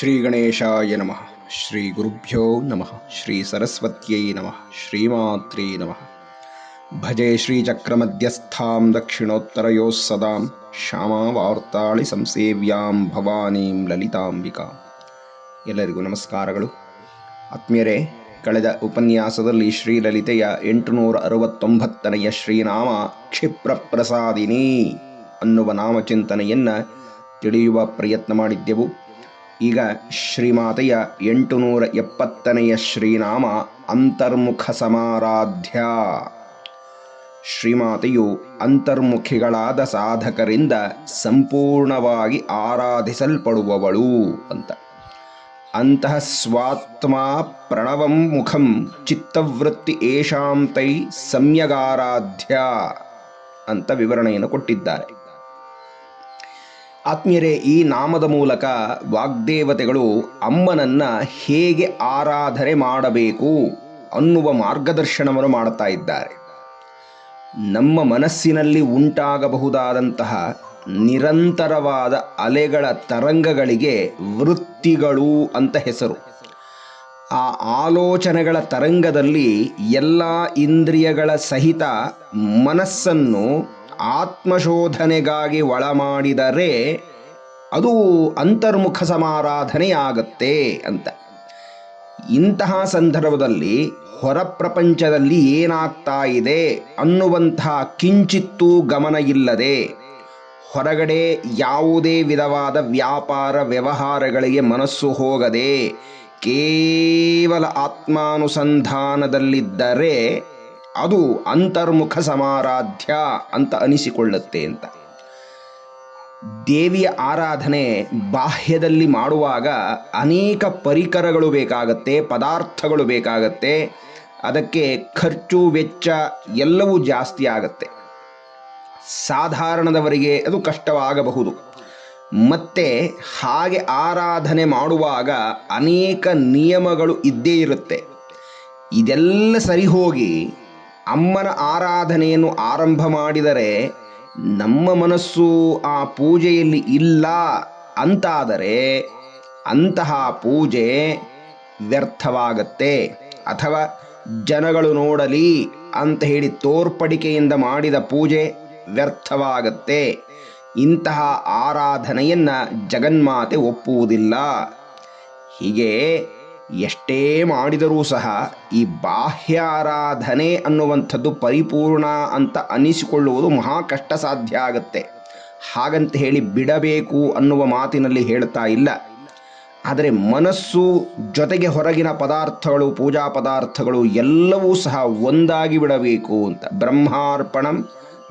ಶ್ರೀ ಗಣೇಶಾಯ ನಮಃ ಶ್ರೀ ಗುರುಭ್ಯೋ ನಮಃ ಶ್ರೀ ಸರಸ್ವತ್ಯೈ ನಮಃ ಶ್ರೀಮಾತ್ರೇ ನಮಃ ಭಜೆ ಶ್ರೀಚಕ್ರಮಧ್ಯಸ್ಥಾಂ ಸದಾ ಸದಾಂ ಶ್ಯಾಮಾವಾರ್ತಾಳಿ ಸಂಸೇವ್ಯಾಂ ಭವಾನೀಂ ಲಲಿತಾಂಬಿಕಾ ಎಲ್ಲರಿಗೂ ನಮಸ್ಕಾರಗಳು. ಆತ್ಮೀಯರೇ, ಕಳೆದ ಉಪನ್ಯಾಸದಲ್ಲಿ ಶ್ರೀಲಲಿತೆಯ ಎಂಟುನೂರ ಅರವತ್ತೊಂಬತ್ತನೆಯ ಶ್ರೀನಾಮ ಕ್ಷಿಪ್ರಪ್ರಸಾದಿನಿ ಅನ್ನುವ ನಾಮಚಿಂತನೆಯನ್ನು ತಿಳಿಯುವ ಪ್ರಯತ್ನ ಮಾಡಿದ್ದೆವು. ಈಗ ಶ್ರೀಮಾತೆಯ ಎಂಟುನೂರ ಎಪ್ಪತ್ತನೆಯ ಶ್ರೀನಾಮ ಅಂತರ್ಮುಖ ಸಮಾರಾಧ್ಯ. ಶ್ರೀಮಾತೆಯು ಅಂತರ್ಮುಖಿಗಳಾದ ಸಾಧಕರಿಂದ ಸಂಪೂರ್ಣವಾಗಿ ಆರಾಧಿಸಲ್ಪಡುವವಳು ಅಂತ. ಅಂತಹ ಸ್ವಾತ್ಮ ಪ್ರಣವಂ ಮುಖಂ ಚಿತ್ತವೃತ್ತಿ ಏಷಾಂತೈ ಸಮ್ಯಗಾರಾಧ್ಯ ಅಂತ ವಿವರಣೆಯನ್ನು ಕೊಟ್ಟಿದ್ದಾರೆ. ಆತ್ಮೀಯರೇ, ಈ ನಾಮದ ಮೂಲಕ ವಾಗ್ದೇವತೆಗಳು ಅಮ್ಮನನ್ನ ಹೇಗೆ ಆರಾಧನೆ ಮಾಡಬೇಕು ಅನ್ನುವ ಮಾರ್ಗದರ್ಶನವನ್ನು ಮಾಡುತ್ತಾ ಇದ್ದಾರೆ. ನಮ್ಮ ಮನಸ್ಸಿನಲ್ಲಿ ಉಂಟಾಗಬಹುದಾದಂತಹ ನಿರಂತರವಾದ ಅಲೆಗಳ ತರಂಗಗಳಿಗೆ ವೃತ್ತಿಗಳು ಅಂತ ಹೆಸರು. ಆ ಆಲೋಚನೆಗಳ ತರಂಗದಲ್ಲಿ ಎಲ್ಲ ಇಂದ್ರಿಯಗಳ ಸಹಿತ ಮನಸ್ಸನ್ನು ಆತ್ಮಶೋಧನೆಗಾಗಿ ಒಳಮಾಡಿದರೆ ಅದು ಅಂತರ್ಮುಖ ಸಮಾರಾಧನೆಯಾಗತ್ತೆ ಅಂತ. ಇಂತಹ ಸಂದರ್ಭದಲ್ಲಿ ಹೊರ ಪ್ರಪಂಚದಲ್ಲಿ ಏನಾಗ್ತಾ ಇದೆ ಅನ್ನುವಂತಹ ಕಿಂಚಿತ್ತೂ ಗಮನ ಇಲ್ಲದೆ ಹೊರಗಡೆ ಯಾವುದೇ ವಿಧವಾದ ವ್ಯಾಪಾರ ವ್ಯವಹಾರಗಳಿಗೆ ಮನಸ್ಸು ಹೋಗದೆ ಕೇವಲ ಆತ್ಮಾನುಸಂಧಾನದಲ್ಲಿದ್ದರೆ ಅದು ಅಂತರ್ಮುಖ ಸಮಾರಾಧ್ಯ ಅಂತ ಅನಿಸಿಕೊಳ್ಳುತ್ತೆ ಅಂತ. ದೇವಿಯ ಆರಾಧನೆ ಬಾಹ್ಯದಲ್ಲಿ ಮಾಡುವಾಗ ಅನೇಕ ಪರಿಕರಗಳು ಬೇಕಾಗತ್ತೆ, ಪದಾರ್ಥಗಳು ಬೇಕಾಗತ್ತೆ, ಅದಕ್ಕೆ ಖರ್ಚು, ವೆಚ್ಚ ಎಲ್ಲವೂ ಜಾಸ್ತಿ ಆಗತ್ತೆ. ಸಾಧಾರಣದವರಿಗೆ ಅದು ಕಷ್ಟವಾಗಬಹುದು. ಮತ್ತೆ ಹಾಗೆ ಆರಾಧನೆ ಮಾಡುವಾಗ ಅನೇಕ ನಿಯಮಗಳು ಇದ್ದೇ ಇರುತ್ತೆ. ಇದೆಲ್ಲ ಸರಿ ಹೋಗಿ ಅಮ್ಮನ ಆರಾಧನೆಯನ್ನು ಆರಂಭ ಮಾಡಿದರೆ ನಮ್ಮ ಮನಸ್ಸು ಆ ಪೂಜೆಯಲ್ಲಿ ಇಲ್ಲ ಅಂತಾದರೆ ಅಂತಹ ಪೂಜೆ ವ್ಯರ್ಥವಾಗತ್ತೆ. ಅಥವಾ ಜನಗಳು ನೋಡಲಿ ಅಂತ ಹೇಳಿ ತೋರ್ಪಡಿಕೆಯಿಂದ ಮಾಡಿದ ಪೂಜೆ ವ್ಯರ್ಥವಾಗತ್ತೆ. ಇಂತಹ ಆರಾಧನೆಯನ್ನು ಜಗನ್ಮಾತೆ ಒಪ್ಪುವುದಿಲ್ಲ. ಹೀಗೆ ಎಷ್ಟೇ ಮಾಡಿದರೂ ಸಹ ಈ ಬಾಹ್ಯ ಆರಾಧನೆ ಅನ್ನುವಂಥದ್ದು ಪರಿಪೂರ್ಣ ಅಂತ ಅನಿಸಿಕೊಳ್ಳುವುದು ಮಹಾ ಕಷ್ಟ ಸಾಧ್ಯ ಆಗುತ್ತೆ. ಹಾಗಂತ ಹೇಳಿ ಬಿಡಬೇಕು ಅನ್ನುವ ಮಾತಿನಲ್ಲಿ ಹೇಳ್ತಾ ಇಲ್ಲ. ಆದರೆ ಮನಸ್ಸು ಜೊತೆಗೆ ಹೊರಗಿನ ಪದಾರ್ಥಗಳು, ಪೂಜಾ ಪದಾರ್ಥಗಳು ಎಲ್ಲವೂ ಸಹ ಒಂದಾಗಿ ಬಿಡಬೇಕು ಅಂತ. ಬ್ರಹ್ಮಾರ್ಪಣಂ,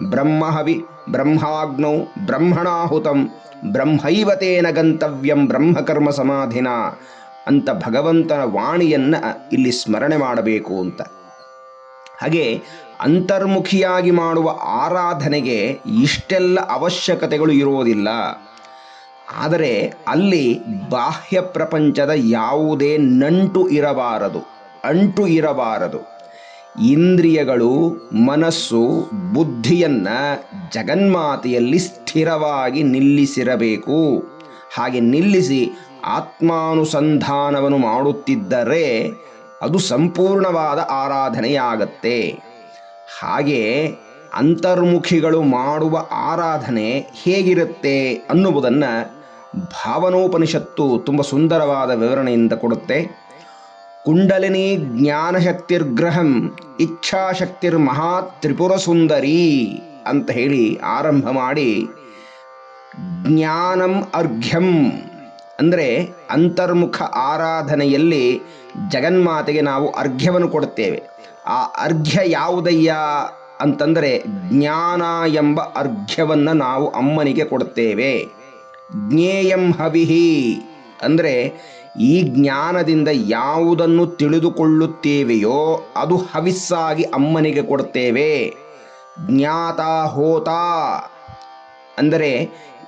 ಬ್ರಹ್ಮಹವಿ, ಬ್ರಹ್ಮಾಗ್ನೌ, ಬ್ರಹ್ಮಣಾಹುತಂ, ಬ್ರಹ್ಮೈವತೇನ ಗಂತವ್ಯಂ, ಬ್ರಹ್ಮಕರ್ಮ ಸಮಾಧಿನ ಅಂತ ಭಗವಂತನ ವಾಣಿಯನ್ನ ಇಲ್ಲಿ ಸ್ಮರಣೆ ಮಾಡಬೇಕು ಅಂತ. ಹಾಗೆ ಅಂತರ್ಮುಖಿಯಾಗಿ ಮಾಡುವ ಆರಾಧನೆಗೆ ಇಷ್ಟೆಲ್ಲ ಅವಶ್ಯಕತೆಗಳು ಇರುವುದಿಲ್ಲ. ಆದರೆ ಅಲ್ಲಿ ಬಾಹ್ಯ ಪ್ರಪಂಚದ ಯಾವುದೇ ನಂಟು ಇರಬಾರದು, ಅಂಟು ಇರಬಾರದು. ಇಂದ್ರಿಯಗಳು, ಮನಸ್ಸು, ಬುದ್ಧಿಯನ್ನ ಜಗನ್ಮಾತೆಯಲ್ಲಿ ಸ್ಥಿರವಾಗಿ ನಿಲ್ಲಿಸಿರಬೇಕು. ಹಾಗೆ ನಿಲ್ಲಿಸಿ ಆತ್ಮಾನುಸಂಧಾನವನ್ನು ಮಾಡುತ್ತಿದ್ದರೆ ಅದು ಸಂಪೂರ್ಣವಾದ ಆರಾಧನೆಯಾಗತ್ತೆ. ಹಾಗೆ ಅಂತರ್ಮುಖಿಗಳು ಮಾಡುವ ಆರಾಧನೆ ಹೇಗಿರುತ್ತೆ ಅನ್ನುವುದನ್ನು ಭಾವನೋಪನಿಷತ್ತು ತುಂಬ ಸುಂದರವಾದ ವಿವರಣೆಯಿಂದ ಕೊಡುತ್ತೆ. ಕುಂಡಲಿನಿ ಜ್ಞಾನಶಕ್ತಿರ್ಗ್ರಹಂ ಇಚ್ಛಾಶಕ್ತಿರ್ ಮಹಾ ತ್ರಿಪುರ ಸುಂದರಿ ಅಂತ ಹೇಳಿ ಆರಂಭ ಮಾಡಿ ಜ್ಞಾನಂ ಅರ್ಘ್ಯಂ ಅಂದರೆ ಅಂತರ್ಮುಖ ಆರಾಧನೆಯಲ್ಲಿ ಜಗನ್ಮಾತೆಗೆ ನಾವು ಅರ್ಘ್ಯವನ್ನು ಕೊಡುತ್ತೇವೆ. ಆ ಅರ್ಘ್ಯ ಯಾವುದಯ್ಯ ಅಂತಂದರೆ ಜ್ಞಾನ ಎಂಬ ಅರ್ಘ್ಯವನ್ನು ನಾವು ಅಮ್ಮನಿಗೆ ಕೊಡುತ್ತೇವೆ. ಜ್ಞೇಯಂ ಹವಿಹಿ ಅಂದರೆ ಈ ಜ್ಞಾನದಿಂದ ಯಾವುದನ್ನು ತಿಳಿದುಕೊಳ್ಳುತ್ತೇವೆಯೋ ಅದು ಹವಿಸ್ಸಾಗಿ ಅಮ್ಮನಿಗೆ ಕೊಡುತ್ತೇವೆ. ಜ್ಞಾತ ಹೋತ ಅಂದರೆ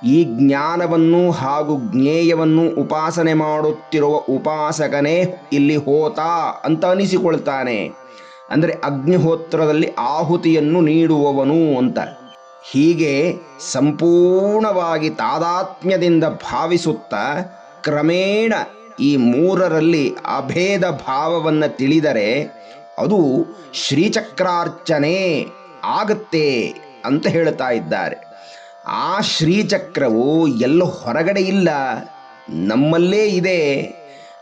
ಈ ಜ್ಞಾನವನ್ನು ಹಾಗೂ ಜ್ಞೇಯವನ್ನು ಉಪಾಸನೆ ಮಾಡುತ್ತಿರುವ ಉಪಾಸಕನೇ ಇಲ್ಲಿ ಹೋತ ಅಂತ ಅನಿಸಿಕೊಳ್ತಾನೆ. ಅಂದರೆ ಅಗ್ನಿಹೋತ್ರದಲ್ಲಿ ಆಹುತಿಯನ್ನು ನೀಡುವವನು ಅಂತ. ಹೀಗೆ ಸಂಪೂರ್ಣವಾಗಿ ತಾದಾತ್ಮ್ಯದಿಂದ ಭಾವಿಸುತ್ತಾ ಕ್ರಮೇಣ ಈ ಮೂರರಲ್ಲಿ ಅಭೇದ ಭಾವವನ್ನು ತಿಳಿದರೆ ಅದು ಶ್ರೀಚಕ್ರಾರ್ಚನೆ ಆಗತ್ತೆ ಅಂತ ಹೇಳ್ತಾ ಇದ್ದಾರೆ. ಆ ಶ್ರೀಚಕ್ರವು ಎಲ್ಲೂ ಹೊರಗಡೆ ಇಲ್ಲ. ನಮ್ಮಲ್ಲೇ ಇದೆ.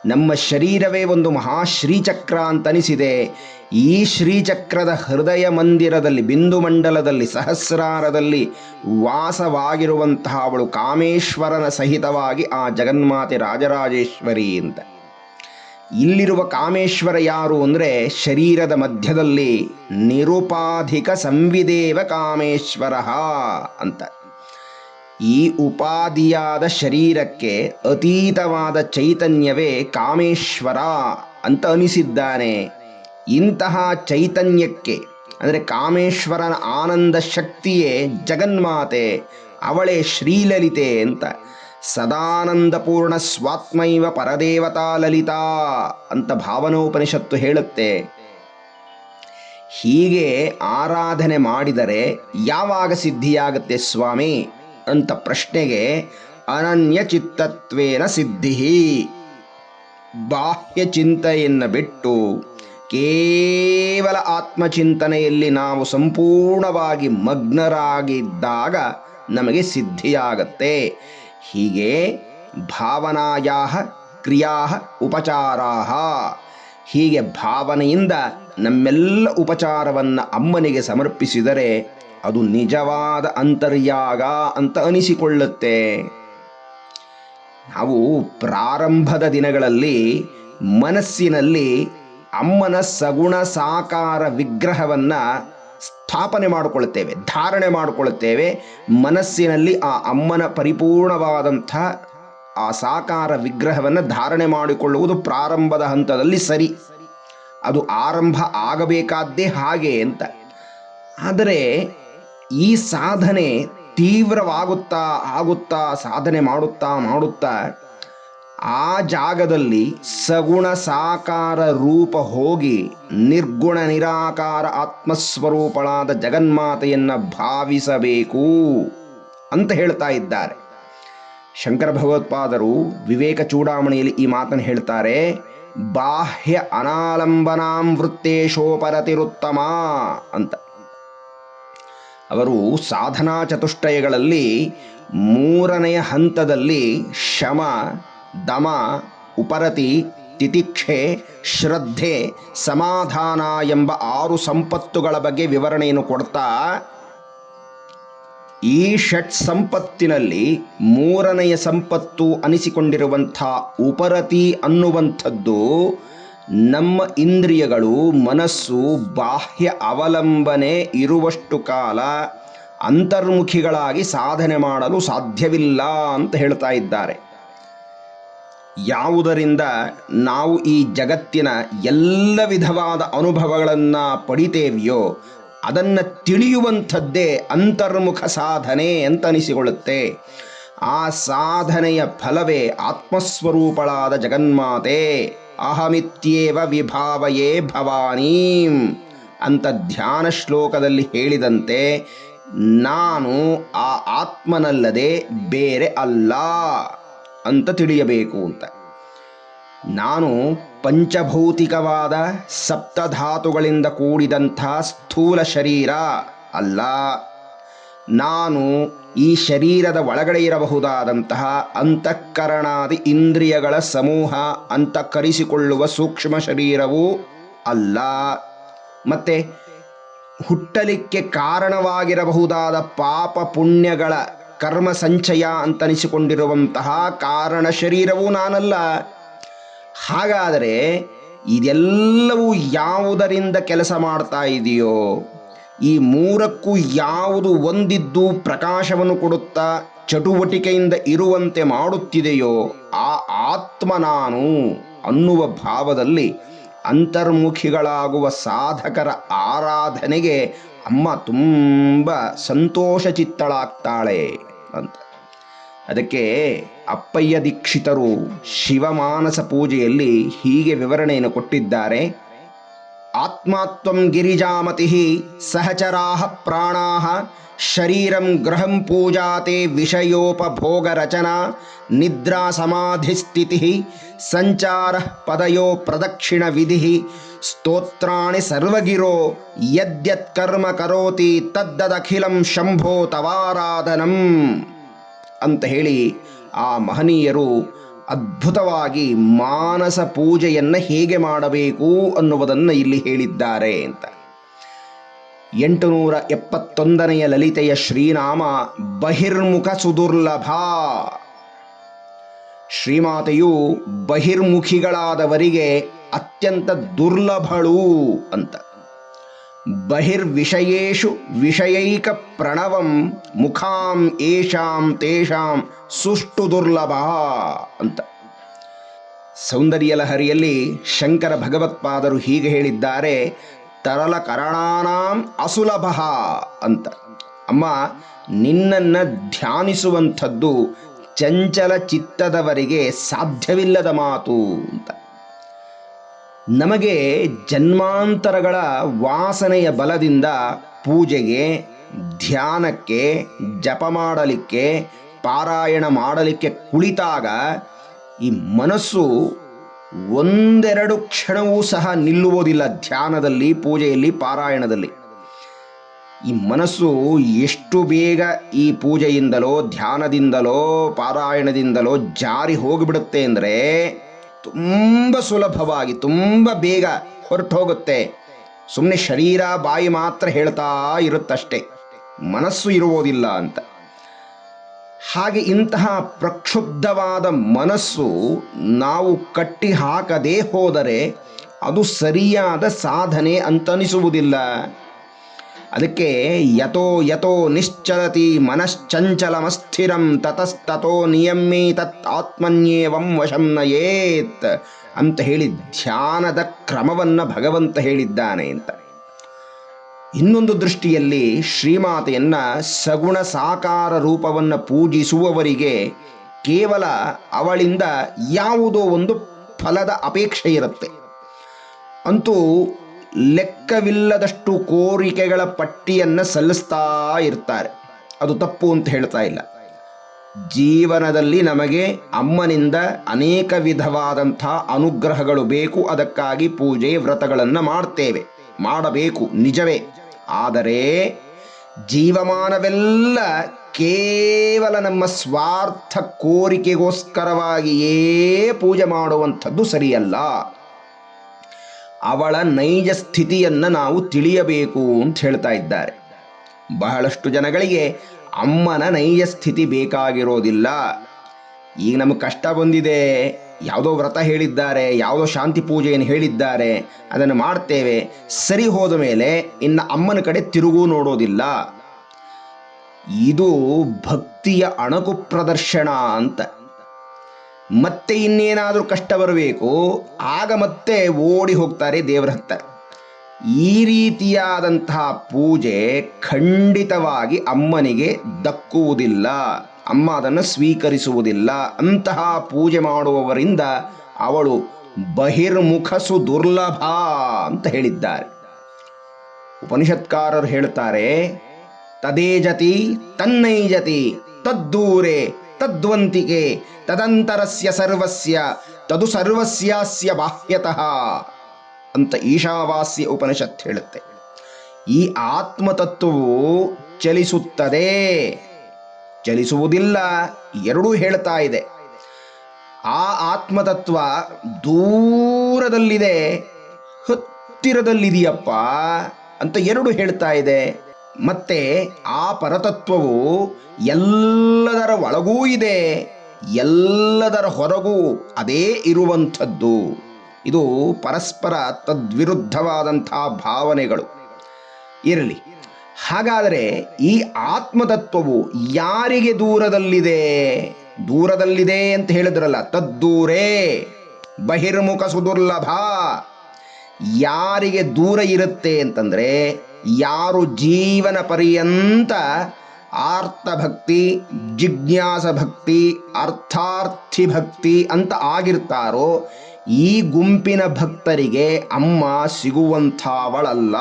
ನಮ್ಮ ಶರೀರವೇ ಒಂದು ಮಹಾಶ್ರೀಚಕ್ರ ಅಂತನಿಸಿದೆ. ಈ ಶ್ರೀಚಕ್ರದ ಹೃದಯ ಮಂದಿರದಲ್ಲಿ, ಬಿಂದು ಮಂಡಲದಲ್ಲಿ, ಸಹಸ್ರಾರದಲ್ಲಿ ವಾಸವಾಗಿರುವಂತಹ ಅವಳು ಕಾಮೇಶ್ವರನ ಸಹಿತವಾಗಿ ಆ ಜಗನ್ಮಾತೆ ರಾಜರಾಜೇಶ್ವರಿ ಅಂತ. ಇಲ್ಲಿರುವ ಕಾಮೇಶ್ವರ ಯಾರು ಅಂದರೆ ಶರೀರದ ಮಧ್ಯದಲ್ಲಿ ನಿರುಪಾಧಿಕ ಸಂವಿದೇವ ಕಾಮೇಶ್ವರ ಅಂತ. ಈ ಉಪಾದಿಯಾದ ಶರೀರಕ್ಕೆ ಅತೀತವಾದ ಚೈತನ್ಯವೇ ಕಾಮೇಶ್ವರ ಅಂತ ಅನಿಸಿದ್ದಾನೆ. ಇಂತಹ ಚೈತನ್ಯಕ್ಕೆ, ಅಂದರೆ ಕಾಮೇಶ್ವರನ ಆನಂದ ಶಕ್ತಿಯೇ ಜಗನ್ಮಾತೆ, ಅವಳೇ ಶ್ರೀಲಲಿತೆ ಅಂತ. ಸದಾನಂದಪೂರ್ಣ ಸ್ವಾತ್ಮೈವ ಪರದೇವತಾ ಲಲಿತಾ ಅಂತ ಭಾವನೋಪನಿಷತ್ತು ಹೇಳುತ್ತೆ. ಹೀಗೆ ಆರಾಧನೆ ಮಾಡಿದರೆ ಯಾವಾಗ ಸಿದ್ಧಿಯಾಗುತ್ತೆ ಸ್ವಾಮಿ? ಅಂತ ಪ್ರಶ್ನೆಗೆ ಅನನ್ಯ ಚಿತ್ತತ್ವೇನ ಸಿದ್ಧಿ ಬಾಹ್ಯ ಚಿಂತೆಯನ್ನು ಬಿಟ್ಟು ಕೇವಲ ಆತ್ಮಚಿಂತನೆಯಲ್ಲಿ ನಾವು ಸಂಪೂರ್ಣವಾಗಿ ಮಗ್ನರಾಗಿದ್ದಾಗ ನಮಗೆ ಸಿದ್ಧಿಯಾಗತ್ತೆ. ಹೀಗೆ ಭಾವನಾಯಾ ಕ್ರಿಯಾ ಉಪಚಾರಾ ಹೀಗೆ ಭಾವನೆಯಿಂದ ನಮ್ಮೆಲ್ಲ ಉಪಚಾರವನ್ನು ಅಮ್ಮನಿಗೆ ಸಮರ್ಪಿಸಿದರೆ ಅದು ನಿಜವಾದ ಅಂತರ್ಯಾಗ ಅಂತ ಅನಿಸಿಕೊಳ್ಳುತ್ತೆ. ನಾವು ಪ್ರಾರಂಭದ ದಿನಗಳಲ್ಲಿ ಮನಸ್ಸಿನಲ್ಲಿ ಅಮ್ಮನ ಸಗುಣ ಸಾಕಾರ ವಿಗ್ರಹವನ್ನು ಸ್ಥಾಪನೆ ಮಾಡಿಕೊಳ್ಳುತ್ತೇವೆ, ಧಾರಣೆ ಮಾಡಿಕೊಳ್ಳುತ್ತೇವೆ. ಮನಸ್ಸಿನಲ್ಲಿ ಆ ಅಮ್ಮನ ಪರಿಪೂರ್ಣವಾದಂಥ ಆ ಸಾಕಾರ ವಿಗ್ರಹವನ್ನು ಧಾರಣೆ ಮಾಡಿಕೊಳ್ಳುವುದು ಪ್ರಾರಂಭದ ಹಂತದಲ್ಲಿ ಸರಿ. ಅದು ಆರಂಭ ಆಗಬೇಕಾದ್ದೇ ಹಾಗೆ ಅಂತ. ಆದರೆ ಈ ಸಾಧನೆ ತೀವ್ರವಾಗುತ್ತಾ, ಆಗುತ್ತಾ, ಸಾಧನೆ ಮಾಡುತ್ತಾ ಮಾಡುತ್ತಾ, ಆ ಜಾಗದಲ್ಲಿ ಸಗುಣ ಸಾಕಾರ ರೂಪ ಹೋಗಿ ನಿರ್ಗುಣ ನಿರಾಕಾರ ಆತ್ಮಸ್ವರೂಪಳಾದ ಜಗನ್ಮಾತೆಯನ್ನು ಭಾವಿಸಬೇಕು ಅಂತ ಹೇಳ್ತಾ ಇದ್ದಾರೆ. ಶಂಕರ ಭಗವತ್ಪಾದರು ವಿವೇಕ ಚೂಡಾಮಣಿಯಲ್ಲಿ ಈ ಮಾತನ್ನು ಹೇಳ್ತಾರೆ, ಬಾಹ್ಯ ಅನಾಲಂಬನಾಂ ವೃತ್ತೇಶೋಪರತಿರುತ್ತಮ ಅಂತ. ಅವರು ಸಾಧನಾ ಚತುಷ್ಟಯಗಳಲ್ಲಿ ಮೂರನೆಯ ಹಂತದಲ್ಲಿ ಶಮ, ದಮ, ಉಪರತಿ, ತಿತಿಕ್ಷೆ, ಶ್ರದ್ಧೆ, ಸಮಾಧಾನ ಎಂಬ ಆರು ಸಂಪತ್ತುಗಳ ಬಗ್ಗೆ ವಿವರಣೆಯನ್ನು ಕೊಡ್ತಾ, ಈ ಷಟ್ ಸಂಪತ್ತಿನಲ್ಲಿ ಮೂರನೆಯ ಸಂಪತ್ತು ಅನಿಸಿಕೊಂಡಿರುವಂಥ ಉಪರತಿ ಅನ್ನುವಂಥದ್ದು ನಮ್ಮ ಇಂದ್ರಿಯಗಳು, ಮನಸ್ಸು, ಬಾಹ್ಯ ಅವಲಂಬನೆ ಇರುವಷ್ಟು ಕಾಲ ಅಂತರ್ಮುಖಿಗಳಾಗಿ ಸಾಧನೆ ಮಾಡಲು ಸಾಧ್ಯವಿಲ್ಲ ಅಂತ ಹೇಳ್ತಾ ಇದ್ದಾರೆ. ಯಾವುದರಿಂದ ನಾವು ಈ ಜಗತ್ತಿನ ಎಲ್ಲ ವಿಧವಾದ ಅನುಭವಗಳನ್ನು ಪಡಿತೇವೆಯೋ, ಅದನ್ನು ತಿಳಿಯುವಂಥದ್ದೇ ಅಂತರ್ಮುಖ ಸಾಧನೆ ಅಂತ ಅನಿಸಿಕೊಳ್ಳುತ್ತೆ ಆ ಸಾಧನೆಯ ಫಲವೇ ಆತ್ಮಸ್ವರೂಪಳಾದ ಜಗನ್ಮಾತೆ. ಅಹಮಿತ್ಯೇವ ವಿಭಾವಯೇ ಭವಾನೀಂ. ಅಂತ ಧ್ಯಾನ ಶ್ಲೋಕದಲ್ಲಿ ಹೇಳಿದಂತೆ ನಾನು ಆ ಆತ್ಮನಲ್ಲದೆ ಬೇರೆ ಅಲ್ಲ ಅಂತ ತಿಳಿಯಬೇಕು ಅಂತ. ನಾನು ಪಂಚಭೌತಿಕವಾದ ಸಪ್ತಧಾತುಗಳಿಂದ ಕೂಡಿದಂಥ ಸ್ಥೂಲ ಶರೀರ ಅಲ್ಲ. ನಾನು ಈ ಶರೀರದ ಒಳಗಡೆ ಇರಬಹುದಾದಂತಹ ಅಂತಃಕರಣಾದಿ ಇಂದ್ರಿಯಗಳ ಸಮೂಹ ಅಂತ ಕರೆಸಿಕೊಳ್ಳುವ ಸೂಕ್ಷ್ಮ ಶರೀರವೂ ಅಲ್ಲ. ಮತ್ತೆ ಹುಟ್ಟಲಿಕ್ಕೆ ಕಾರಣವಾಗಿರಬಹುದಾದ ಪಾಪ ಪುಣ್ಯಗಳ ಕರ್ಮ ಸಂಚಯ ಅಂತನಿಸಿಕೊಂಡಿರುವಂತಹ ಕಾರಣ ಶರೀರವೂ ನಾನಲ್ಲ. ಹಾಗಾದರೆ ಇದೆಲ್ಲವೂ ಯಾವುದರಿಂದ ಕೆಲಸ ಮಾಡ್ತಾ ಇದೆಯೋ? ಈ ಮೂರಕ್ಕೂ ಯಾವುದು ಒಂದಿದ್ದು ಪ್ರಕಾಶವನ್ನು ಕೊಡುತ್ತಾ ಚಟುವಟಿಕೆಯಿಂದ ಇರುವಂತೆ ಮಾಡುತ್ತಿದೆಯೋ ಆ ಆತ್ಮ ನಾನು ಅನ್ನುವ ಭಾವದಲ್ಲಿ ಅಂತರ್ಮುಖಿಗಳಾಗುವ ಸಾಧಕರ ಆರಾಧನೆಗೆ ಅಮ್ಮ ತುಂಬ ಸಂತೋಷ ಚಿತ್ತಳಾಗ್ತಾಳೆ ಅಂತ. ಅದಕ್ಕೆ ಅಪ್ಪಯ್ಯ ದೀಕ್ಷಿತರು ಶಿವಮಾನಸ ಪೂಜೆಯಲ್ಲಿ ಹೀಗೆ ವಿವರಣೆಯನ್ನು ಕೊಟ್ಟಿದ್ದಾರೆ. ಆತ್ಮಾತ್ವಂ ಗಿರಿಜಾಮತಿ ಸಹಚರಾ ಪ್ರಾಣಾ ಶರೀರಂ ಗೃಹಂ ಪೂಜಾತೆ ವಿಷಯೋಪಭೋಗರಚನಾ ನಿದ್ರಾ ಸಮಾಧಿಸ್ಥಿತಿ ಸಂಚಾರ ಪದಯೋ ಪ್ರದಕ್ಷಿಣ ವಿಧಿ ಸ್ತೋತ್ರಾಣಿ ಸರ್ವಗಿರೋ ಯದ್ಯತ್ ಕರ್ಮ ಕರೋತಿ ತದ್ದದಖಿಲಂ ಶಂಭೋ ತವಾರಾಧನಂ ಅಂತ ಹೇಳಿ ಆ ಮಹನೀಯರು ಅದ್ಭುತವಾಗಿ ಮಾನಸ ಪೂಜೆಯನ್ನು ಹೇಗೆ ಮಾಡಬೇಕು ಅನ್ನುವುದನ್ನು ಇಲ್ಲಿ ಹೇಳಿದ್ದಾರೆ ಅಂತ. ಎಂಟುನೂರ ಎಪ್ಪತ್ತೊಂದನೆಯ ಲಲಿತೆಯ ಶ್ರೀನಾಮ ಬಹಿರ್ಮುಖ ಸುದುರ್ಲಭ. ಶ್ರೀಮಾತೆಯು ಬಹಿರ್ಮುಖಿಗಳಾದವರಿಗೆ ಅತ್ಯಂತ ದುರ್ಲಭಳು ಅಂತ. ಬಹಿರ್ವಿಷಯೇಷು ವಿಷಯೈಕ ಪ್ರಣವಂ ಮುಖಾಂ ಏಷಾಂ ತೇಷಾಂ ಸುಷ್ಟು ದುರ್ಲಭ ಅಂತ. ಸೌಂದರ್ಯ ಲಹರಿಯಲ್ಲಿ ಶಂಕರ ಭಗವತ್ಪಾದರು ಹೀಗೆ ಹೇಳಿದ್ದಾರೆ, ತರಲ ಕರಣಾನಾಂ ಅಸುಲಭ ಅಂತ. ಅಮ್ಮ, ನಿನ್ನನ್ನು ಧ್ಯಾನಿಸುವಂಥದ್ದು ಚಂಚಲ ಚಿತ್ತದವರಿಗೆ ಸಾಧ್ಯವಿಲ್ಲದ ಮಾತು ಅಂತ. ನಮಗೆ ಜನ್ಮಾಂತರಗಳ ವಾಸನೆಯ ಬಲದಿಂದ ಪೂಜೆಗೆ, ಧ್ಯಾನಕ್ಕೆ, ಜಪ ಮಾಡಲಿಕ್ಕೆ, ಪಾರಾಯಣ ಮಾಡಲಿಕ್ಕೆ ಕುಳಿತಾಗ ಈ ಮನಸ್ಸು ಒಂದೆರಡು ಕ್ಷಣವೂ ಸಹ ನಿಲ್ಲುವುದಿಲ್ಲ ಧ್ಯಾನದಲ್ಲಿ, ಪೂಜೆಯಲ್ಲಿ, ಪಾರಾಯಣದಲ್ಲಿ. ಈ ಮನಸ್ಸು ಎಷ್ಟು ಬೇಗ ಈ ಪೂಜೆಯಿಂದಲೋ, ಧ್ಯಾನದಿಂದಲೋ, ಪಾರಾಯಣದಿಂದಲೋ ಜಾರಿ ಹೋಗಿಬಿಡುತ್ತೆ ಅಂದರೆ ತುಂಬ ಸುಲಭವಾಗಿ, ತುಂಬ ಬೇಗ ಹೊರಟು ಹೋಗುತ್ತೆ ಸುಮ್ಮನೆ ಶರೀರ, ಬಾಯಿ ಮಾತ್ರ ಹೇಳ್ತಾ ಇರುತ್ತಷ್ಟೇ. ಮನಸ್ಸು ಇರುವುದಿಲ್ಲ ಅಂತ. ಹಾಗೆ ಇಂತಹ ಪ್ರಕ್ಷುಬ್ಧವಾದ ಮನಸ್ಸು ನಾವು ಕಟ್ಟಿ ಹಾಕದೇ ಹೋದರೆ ಅದು ಸರಿಯಾದ ಸಾಧನೆ ಅಂತನಿಸುವುದಿಲ್ಲ ಅದಕ್ಕೆ ಯತೋ ಯತೋ ನಿಶ್ಚಲತಿ ಮನಶ್ಚಂಚಲಮಸ್ಥಿರಂ ತತಸ್ತತೋ ನಿಯಮ್ಮಿ ತತ್ ಆತ್ಮನ್ಯೇವಂ ವಶಂ ನಯೇತ್ ಅಂತ ಹೇಳಿ ಧ್ಯಾನದ ಕ್ರಮವನ್ನು ಭಗವಂತ ಹೇಳಿದ್ದಾನೆ ಅಂತ. ಇನ್ನೊಂದು ದೃಷ್ಟಿಯಲ್ಲಿ ಶ್ರೀಮಾತೆಯನ್ನ ಸಗುಣ ಸಾಕಾರ ರೂಪವನ್ನು ಪೂಜಿಸುವವರಿಗೆ ಕೇವಲ ಅವಳಿಂದ ಯಾವುದೋ ಒಂದು ಫಲದ ಅಪೇಕ್ಷೆ ಇರುತ್ತೆ. ಅಂತೂ ಲೆಕ್ಕವಿಲ್ಲದಷ್ಟು ಕೋರಿಕೆಗಳ ಪಟ್ಟಿಯನ್ನು ಸಲ್ಲಿಸ್ತಾ ಇರ್ತಾರೆ. ಅದು ತಪ್ಪು ಅಂತ ಹೇಳ್ತಾ ಇಲ್ಲ. ಜೀವನದಲ್ಲಿ ನಮಗೆ ಅಮ್ಮನಿಂದ ಅನೇಕ ವಿಧವಾದಂಥ ಅನುಗ್ರಹಗಳು ಬೇಕು. ಅದಕ್ಕಾಗಿ ಪೂಜೆ, ವ್ರತಗಳನ್ನು ಮಾಡ್ತೇವೆ. ಮಾಡಬೇಕು, ನಿಜವೇ. ಆದರೆ ಜೀವಮಾನವೆಲ್ಲ ಕೇವಲ ನಮ್ಮ ಸ್ವಾರ್ಥ ಕೋರಿಕೆಗೋಸ್ಕರವಾಗಿಯೇ ಪೂಜೆ ಮಾಡುವಂಥದ್ದು ಸರಿಯಲ್ಲ. ಅವಳ ನೈಜ ಸ್ಥಿತಿಯನ್ನು ನಾವು ತಿಳಿಯಬೇಕು ಅಂತ ಹೇಳ್ತಾ ಇದ್ದಾರೆ. ಬಹಳಷ್ಟು ಜನಗಳಿಗೆ ಅಮ್ಮನ ನೈಜ ಸ್ಥಿತಿ ಬೇಕಾಗಿರೋದಿಲ್ಲ. ಈಗ ನಮಗೆ ಕಷ್ಟ ಬಂದಿದೆ. ಯಾವುದೋ ವ್ರತ ಹೇಳಿದ್ದಾರೆ, ಯಾವುದೋ ಶಾಂತಿ ಪೂಜೆಯನ್ನು ಹೇಳಿದ್ದಾರೆ, ಅದನ್ನು ಮಾಡ್ತೇವೆ. ಸರಿ ಹೋದ ಮೇಲೆ ಇನ್ನು ಅಮ್ಮನ ಕಡೆ ತಿರುಗೂ ನೋಡೋದಿಲ್ಲ. ಇದು ಭಕ್ತಿಯ ಅಣಕು ಪ್ರದರ್ಶನ ಅಂತ. ಮತ್ತೆ ಇನ್ನೇನಾದರೂ ಕಷ್ಟ ಬರಬೇಕು, ಆಗ ಮತ್ತೆ ಓಡಿ ಹೋಗ್ತಾರೆ ದೇವರ ಹತ್ತ ಈ ರೀತಿಯಾದಂತಹ ಪೂಜೆ ಖಂಡಿತವಾಗಿ ಅಮ್ಮನಿಗೆ ದಕ್ಕುವುದಿಲ್ಲ, ಅಮ್ಮ ಅದನ್ನು ಸ್ವೀಕರಿಸುವುದಿಲ್ಲ. ಅಂತಹ ಪೂಜೆ ಮಾಡುವವರಿಂದ ಅವಳು ಬಹಿರ್ಮುಖಸು ದುರ್ಲಭ ಅಂತ ಹೇಳಿದ್ದಾರೆ. ಉಪನಿಷತ್ಕಾರರು ಹೇಳ್ತಾರೆ ತದೇಜತಿ ತನ್ನೈಜತಿ ತದ್ದೂರೆ ತದ್ವಂತಿಕೆ ತದಂತರಸ್ಯ ಸರ್ವಸ್ಯ, ತದು ಸರ್ವಸ್ಯಾಸ್ಯ ಬಾಹ್ಯತಃ ಅಂತ ಈಶಾವಾಸ್ಯ ಉಪನಿಷತ್ ಹೇಳುತ್ತೆ. ಈ ಆತ್ಮತತ್ವವು ಚಲಿಸುತ್ತದೆ. ಚಲಿಸುವುದಿಲ್ಲ, ಎರಡೂ ಹೇಳ್ತಾ ಇದೆ. ಆ ಆತ್ಮತತ್ವ ದೂರದಲ್ಲಿದೆ, ಹತ್ತಿರದಲ್ಲಿದೆಯಪ್ಪ ಅಂತ ಎರಡು ಹೇಳ್ತಾ ಇದೆ. ಮತ್ತೆ ಆ ಪರತತ್ವವು ಎಲ್ಲದರ ಒಳಗೂ ಇದೆ, ಎಲ್ಲದರ ಹೊರಗೂ ಅದೇ ಇರುವಂಥದ್ದು. ಇದು ಪರಸ್ಪರ ತದ್ವಿರುದ್ಧವಾದಂಥ ಭಾವನೆಗಳು. ಇರಲಿ, ಹಾಗಾದರೆ ಈ ಆತ್ಮತತ್ವವು ಯಾರಿಗೆ ದೂರದಲ್ಲಿದೆ? ದೂರದಲ್ಲಿದೆ ಅಂತ ಹೇಳಿದ್ರಲ್ಲ, ತದ್ದೂರೇ, ಬಹಿರ್ಮುಖ ಸುದುರ್ಲಭ. ಯಾರಿಗೆ ದೂರ ಇರುತ್ತೆ ಅಂತಂದರೆ ಯಾರು ಜೀವನ ಪರ್ಯಂತ ಆರ್ತಭಕ್ತಿ ಜಿಜ್ಞಾಸ ಭಕ್ತಿ ಅರ್ಥಾರ್ಥಿ ಭಕ್ತಿ ಅಂತ ಆಗಿರ್ತಾರೋ, ಈ ಗುಂಪಿನ ಭಕ್ತರಿಗೆ ಅಮ್ಮ ಸಿಗುವಂಥವಳಲ್ಲ.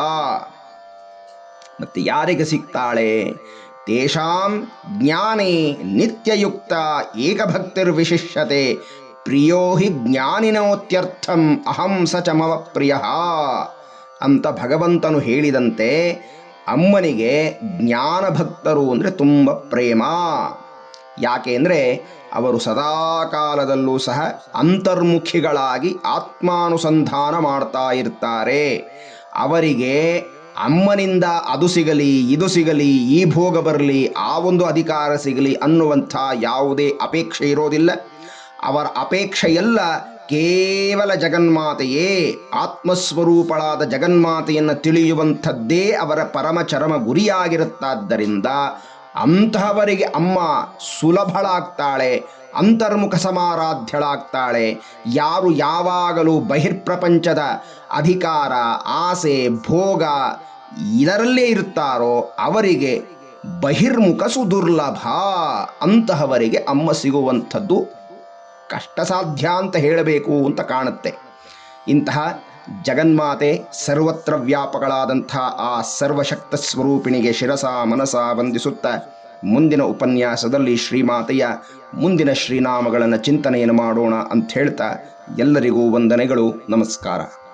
ಮತ್ತೆ ಯಾರಿಗೆ ಸಿಗ್ತಾಳೆ? ತೇಷಾಂ ಜ್ಞಾನಿ ನಿತ್ಯಯುಕ್ತ ಏಕಭಕ್ತಿರ್ವಿಶಿಷ್ಯತೆ, ಪ್ರಿಯೋ ಹಿ ಜ್ಞಾನಿನೋತ್ಯರ್ಥಂ ಅಹಂ ಸ ಚಮವ ಅಂತ ಭಗವಂತನು ಹೇಳಿದಂತೆ ಅಮ್ಮನಿಗೆ ಜ್ಞಾನ ಭಕ್ತರು ಅಂದರೆ ತುಂಬ ಪ್ರೇಮ. ಯಾಕೆ ಅಂದರೆ ಅವರು ಸದಾಕಾಲದಲ್ಲೂ ಸಹ ಅಂತರ್ಮುಖಿಗಳಾಗಿ ಆತ್ಮಾನುಸಂಧಾನ ಮಾಡ್ತಾ ಇರ್ತಾರೆ. ಅವರಿಗೆ ಅಮ್ಮನಿಂದ ಅದು ಸಿಗಲಿ, ಇದು ಸಿಗಲಿ, ಈ ಭೋಗ ಬರಲಿ, ಆ ಒಂದು ಅಧಿಕಾರ ಸಿಗಲಿ ಅನ್ನುವಂಥ ಯಾವುದೇ ಅಪೇಕ್ಷೆ ಇರೋದಿಲ್ಲ. ಅವರ ಅಪೇಕ್ಷೆಯೆಲ್ಲ ಕೇವಲ ಜಗನ್ಮಾತೆಯೇ, ಆತ್ಮಸ್ವರೂಪಳಾದ ಜಗನ್ಮಾತೆಯನ್ನು ತಿಳಿಯುವಂಥದ್ದೇ ಅವರ ಪರಮಚರಮ ಗುರಿಯಾಗಿರುತ್ತಾದ್ದರಿಂದ ಅಂತಹವರಿಗೆ ಅಮ್ಮ ಸುಲಭಳಾಗ್ತಾಳೆ, ಅಂತರ್ಮುಖ ಸಮಾರಾಧ್ಯಳಾಗ್ತಾಳೆ, ಯಾರು ಯಾವಾಗಲೂ ಬಹಿರ್ಪ್ರಪಂಚದ ಅಧಿಕಾರ, ಆಸೆ, ಭೋಗ ಇದರಲ್ಲೇ ಇರುತ್ತಾರೋ ಅವರಿಗೆ ಬಹಿರ್ಮುಖ ಸುದುರ್ಲಭ ಅಂತಹವರಿಗೆ ಅಮ್ಮ ಸಿಗುವಂಥದ್ದು ಕಷ್ಟ ಸಾಧ್ಯ ಅಂತ ಹೇಳಬೇಕು ಅಂತ ಕಾಣುತ್ತೆ. ಇಂತಹ ಜಗನ್ಮಾತೆ ಸರ್ವತ್ರ ವ್ಯಾಪಕಳಾದಂಥ ಆ ಸರ್ವಶಕ್ತ ಸ್ವರೂಪಿಣಿಗೆ ಶಿರಸ ಮನಸ ವಂದಿಸುತ್ತ ಮುಂದಿನ ಉಪನ್ಯಾಸದಲ್ಲಿ ಶ್ರೀಮಾತೆಯ ಮುಂದಿನ ಶ್ರೀನಾಮಗಳನ್ನು ಚಿಂತನೆಯನ್ನು ಮಾಡೋಣ ಅಂತ ಹೇಳ್ತಾ ಎಲ್ಲರಿಗೂ ವಂದನೆಗಳು, ನಮಸ್ಕಾರ.